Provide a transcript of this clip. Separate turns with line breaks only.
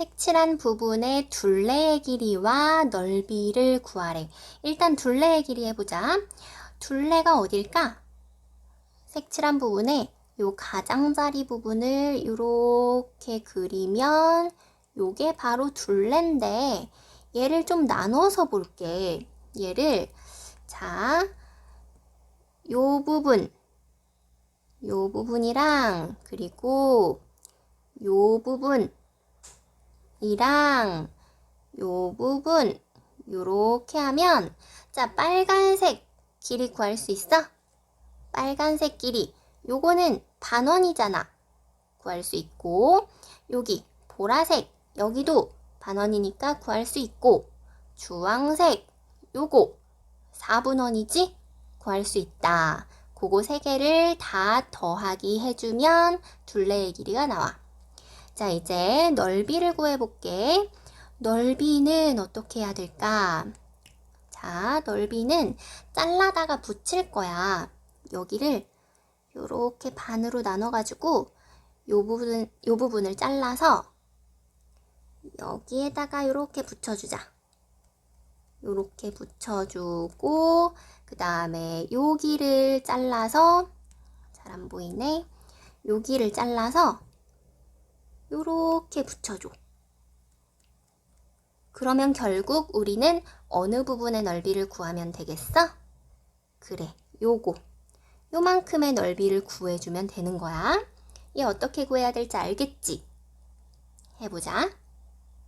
색칠한 부분의 둘레의 길이와 넓이를 구하래. 일단 둘레의 길이 해보자. 둘레가 어딜까? 색칠한 부분에 요 가장자리 부분을 이렇게 그리면 요게 바로 둘레인데 얘를 좀 나눠서 볼게. 얘를 자, 요 부분 요 부분이랑 그리고 요 부분 이랑 요 부분 요렇게 하면 자 빨간색 길이 구할 수 있어? 빨간색 길이 요거는 반원이잖아 구할 수 있고 여기 보라색 여기도 반원이니까 구할 수 있고 주황색 요거 4분원이지 구할 수 있다. 그거 세 개를 다 더하기 해주면 둘레의 길이가 나와. 자, 이제 넓이를 구해볼게. 넓이는 어떻게 해야 될까? 자, 넓이는 잘라다가 붙일 거야. 여기를 요렇게 반으로 나눠가지고 요 부분, 요 부분을 잘라서 여기에다가 요렇게 붙여주자. 요렇게 붙여주고 그 다음에 여기를 잘라서 잘 안 보이네 여기를 잘라서 요렇게 붙여줘 그러면 결국 우리는 어느 부분의 넓이를 구하면 되겠어? 그래 요거 요만큼의 넓이를 구해주면 되는 거야 얘 어떻게 구해야 될지 알겠지? 해보자